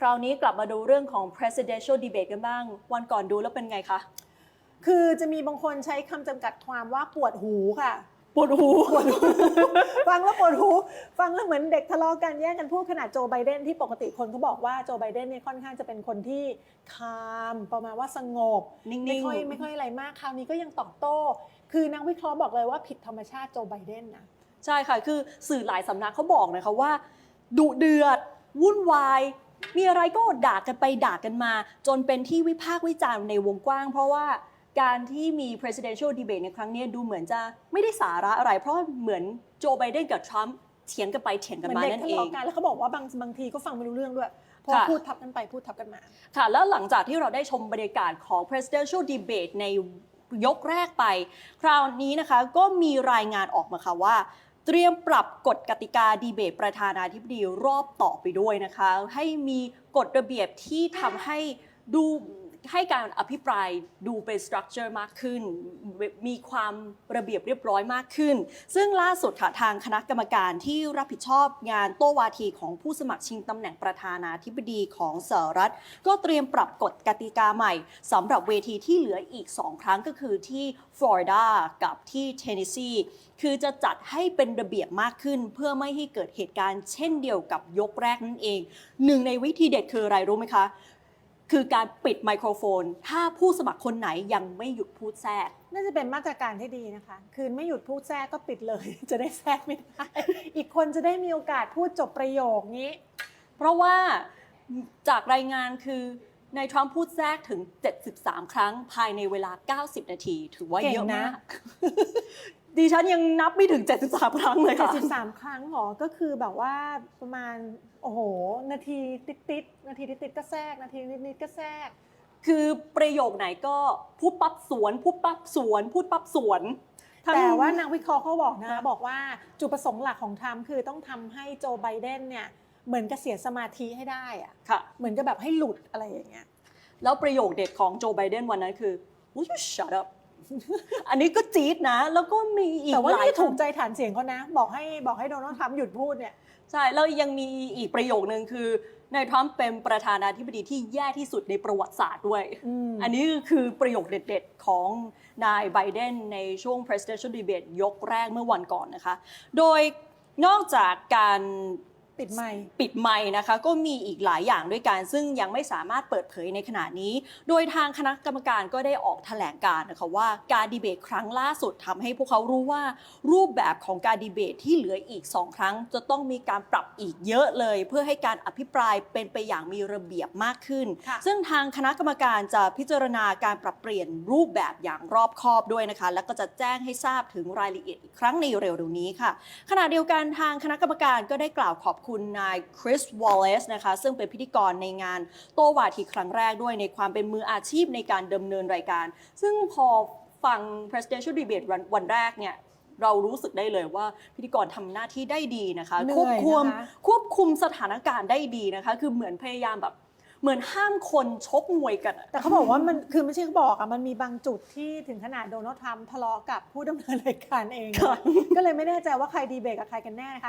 คราวนี้กลับมาดูเรื่องของ presidential debate กันบ้าง วันก่อนดูแล้วเป็นไงคะ คือจะมีบางคนใช้คำจำกัดความว่าปวดหูค่ะปวดหู ฟังแล้วปวดหู ฟังแล้วเหมือนเด็กทะเลาะกันแย่งกันพูดขนาดโจไบเดนที่ปกติคนเขาบอกว่าโจไบเดนเนี่ยค่อนข้างจะเป็นคนที่คามประมาณว่าสงบ นิ่งๆ ไม่ค่อยไม่ค่อยอะไรมาก คราวนี้ก็ยังตอบโต้ คือนักวิเคราะห์บอกเลยว่าผิดธรรมชาติโจไบเดนนะ ใช่ค่ะ คือสื่อหลายสำนักเขาบอกนะคะว่า ดุเดือด วุ่นวาย มีอะไรก็ด่ากันไปด่ากันมา จนเป็นที่วิพากษ์วิจารณ์ในวงกว้าง เพราะว่าการที่มี presidential debate ในครั้งนี้ดูเหมือนจะไม่ได้สาระอะไร เพราะเหมือนโจไบเดนกับทรัมป์เถียงกันไปเถียงเหกันมือนมาเด็กนั่นทะเองเลาะกันแล้วเขาบอกว่าบางบางทีก็ฟังไม่รู้เรื่องด้วยเพราะค่ะพูดทับกันไปพูดทับกันมา ค่ะ แล้วหลังจากที่เราได้ชมบรรยากาศของ presidential debate ในยกแรกไป คราวนี้นะคะก็มีรายงานออกมาค่ะว่า เตรียมปรับกฎกติกาดีเบตประธานาธิบดีรอบต่อไปด้วยนะคะ ให้มีกฎระเบียบที่ทำให้ดู ให้การอภิปรายดูเป็นสตรัคเจอร์มากขึ้น มีความระเบียบเรียบร้อยมากขึ้น ซึ่งล่าสุดค่ะทางคณะกรรมการที่รับผิดชอบงานโต้วาทีของผู้สมัครชิงตำแหน่งประธานาธิบดีของสหรัฐ ก็เตรียมปรับกฎกติกาใหม่สำหรับเวทีที่เหลืออีก 2 ครั้งก็คือที่ฟลอริดากับที่เทนเนสซีคือจะจัดให้เป็นระเบียบมากขึ้น เพื่อไม่ให้เกิดเหตุการณ์เช่นเดียวกับยกแรกนั่นเอง หนึ่งในวิธีเด็ดคืออะไรรู้ไหมคะ คือการปิดไมโครโฟน ถ้าผู้สมัครคนไหนยังไม่หยุดพูดแทรก น่าจะเป็นมาตรการที่ดีนะคะ คือไม่หยุดพูดแทรกก็ปิดเลย จะได้แทรกไม่ได้ อีกคนจะได้มีโอกาสพูดจบประโยคนี้ เพราะว่าจากรายงานคือนายทรัมป์พูดแทรกถึง 73 ครั้งภายในเวลา 90 นาที ถือว่าเก่งเยอะนะมาก ดิฉันยังนับไม่ถึง 73 ครั้งเลยค่ะ 73 ครั้งหรอ ก็คือแบบว่าประมาณ โอ้โห นาทีติดๆนาทีติดๆก็แทรก นาทีนิดๆก็แทรก คือประโยคไหนก็พูดปั๊บสวน พูดปั๊บสวน พูดปั๊บสวนทั้งแต่ว่านักวิเคราะห์เขาบอกนะค่ะบอกว่าจุดประสงค์หลักของทรัมป์คือต้องทำให้โจไบเดนเนี่ยเหมือนกับเสียสมาธิให้ได้อะค่ะ เหมือนกับแบบให้หลุดอะไรอย่างเงี้ย แล้วประโยคเด็ดของโจไบเดนวันนั้นคือ Will you shut up อันนี้ก็จี๊ดนะ แล้วก็มีอีกแต่ว่าหลายนี่ถูกคำใจฐานเสียงเขานะ บอกให้บอกให้โดนัลด์ทรัมป์หยุดพูดเนี่ยใช่แล้วยังมีอีกประโยคนึงคือนายทรัมป์เป็นประธานาธิบดีที่แย่ที่สุดในประวัติศาสตร์ด้วยอืมอันนี้คือประโยคเด็ดๆ ของนายไบเดนในช่วง presidential debate ยกแรกเมื่อวันก่อนนะคะ โดยนอกจากการ ปิดไมค์ ปิดไมค์นะคะ ก็มีอีกหลายอย่างด้วยกันซึ่งยังไม่สามารถเปิดเผยในขณะนี้ โดยทางคณะกรรมการก็ได้ออกแถลงการณ์นะคะว่าการดีเบตครั้งล่าสุดทำให้พวกเขารู้ว่า รูปแบบของการดีเบตที่เหลืออีก 2 ครั้ง จะต้องมีการปรับอีกเยอะเลย เพื่อให้การอภิปรายเป็นไปอย่างมีระเบียบมากขึ้นค่ะซึ่งทางคณะกรรมการจะพิจารณาการปรับเปลี่ยนรูปแบบอย่างรอบคอบด้วยนะคะ แล้วก็จะแจ้งให้ทราบถึงรายละเอียดอีกครั้งในเร็วๆนี้ค่ะ ขณะเดียวกันทางคณะกรรมการก็ได้กล่าวขอบคุณนายคริสวอลเลซนะคะ ซึ่งเป็นพิธีกรในงานโต้วาทีครั้งแรกด้วยในความเป็นมืออาชีพในการดำเนินรายการ ซึ่งพอฟัง presidential debate วันวันแรกเนี่ยเรารู้สึกได้เลยว่าพิธีกรทำหน้าที่ได้ดีนะคะเหนื่ควบอยคุมนะคะควบคุมสถานการณ์ได้ดีนะคะ คือเหมือนพยายามแบบเหมือนห้ามคนชกมวยกันอะแต่เขาบอกว่ามันคือไม่ใช่เขาบอกอะมันมีบางจุดที่ถึงขนาดโดนัลด์ทรัมป์ทะเลาะกับผู้ดำเนินรายการเองนะค่ะก็เลยไม่แน่ใจว่าใครดีเบตกับใครกันแน่นะคะ